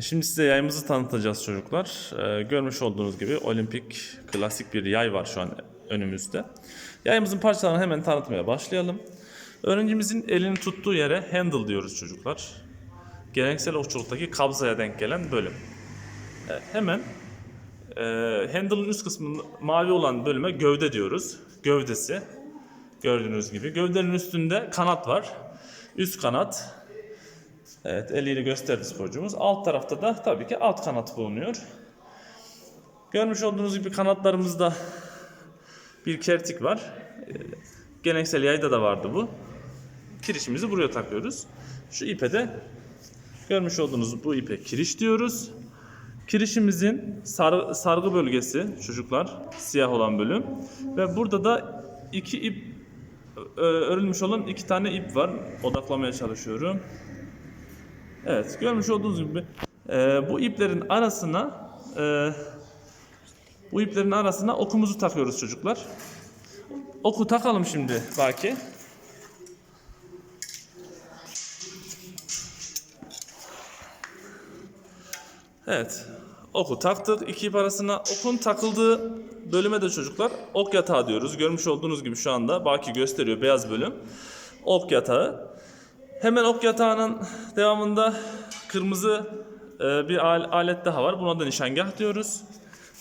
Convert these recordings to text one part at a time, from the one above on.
Şimdi size yayımızı tanıtacağız çocuklar. Ee, görmüş olduğunuz gibi olimpik klasik bir yay var şu an önümüzde. Yayımızın parçalarını hemen tanıtmaya başlayalım. Öğrencimizin elini tuttuğu yere handle diyoruz çocuklar. Geleneksel okçuluktaki kabzaya denk gelen bölüm. E, hemen e, handle'ın üst kısmında mavi olan bölüme gövde diyoruz. Gövdesi. Gördüğünüz gibi. Gövdenin üstünde kanat var. Üst kanat. Evet eliyle gösterdi sporcumuz. Alt tarafta da tabii ki alt kanat bulunuyor. Görmüş olduğunuz gibi kanatlarımızda bir kertik var. Ee, Geleneksel yayda da vardı bu. Kirişimizi buraya takıyoruz. Şu ipe de görmüş olduğunuz bu ipe kiriş diyoruz. Kirişimizin sar- sargı bölgesi çocuklar siyah olan bölüm ve burada da iki ip ö- örülmüş olan iki tane ip var. Odaklamaya çalışıyorum. Evet, görmüş olduğunuz gibi e, bu iplerin arasına e, bu iplerin arasına okumuzu takıyoruz çocuklar. Oku takalım şimdi Baki. Evet. Oku taktık iki ip arasına. Okun takıldığı bölüme de çocuklar ok yatağı diyoruz. Görmüş olduğunuz gibi şu anda Baki gösteriyor beyaz bölüm. Ok yatağı. Hemen ok yatağının devamında kırmızı e, bir al- alet daha var. Buna da nişangah diyoruz.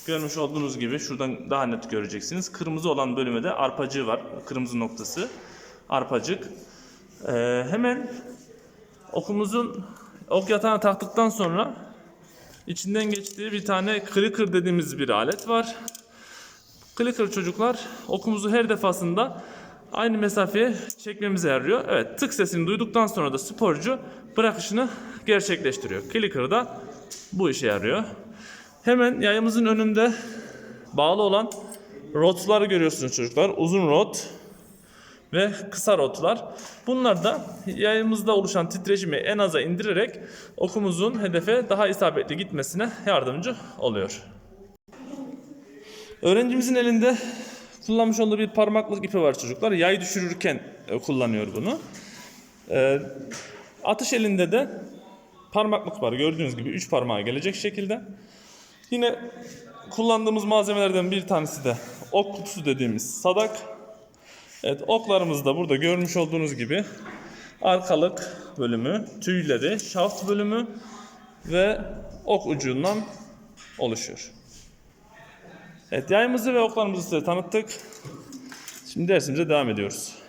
Görmüş olduğunuz gibi şuradan daha net göreceksiniz. Kırmızı olan bölüme de arpacığı var. Kırmızı noktası. Arpacık. E, hemen okumuzun ok yatağına taktıktan sonra içinden geçtiği bir tane clicker dediğimiz bir alet var. Clicker çocuklar okumuzu her defasında aynı mesafeye çekmemize yarıyor. Evet tık sesini duyduktan sonra da sporcu bırakışını gerçekleştiriyor. Clicker da bu işe yarıyor. Hemen yayımızın önünde bağlı olan rotları görüyorsunuz çocuklar. Uzun rot ve kısa rotlar. Bunlar da yayımızda oluşan titreşimi en aza indirerek okumuzun hedefe daha isabetli gitmesine yardımcı oluyor. Öğrencimizin elinde kullanmış olduğu bir parmaklık ipi var çocuklar. Yay düşürürken e, kullanıyor bunu. E, atış elinde de parmaklık var. Gördüğünüz gibi 3 parmağa gelecek şekilde. Yine kullandığımız malzemelerden bir tanesi de ok kutusu dediğimiz sadak. Evet oklarımız da burada görmüş olduğunuz gibi arkalık bölümü, tüyleri, şaft bölümü ve ok ucundan oluşuyor. Evet yayımızı ve oklarımızı size tanıttık. Şimdi dersimize devam ediyoruz.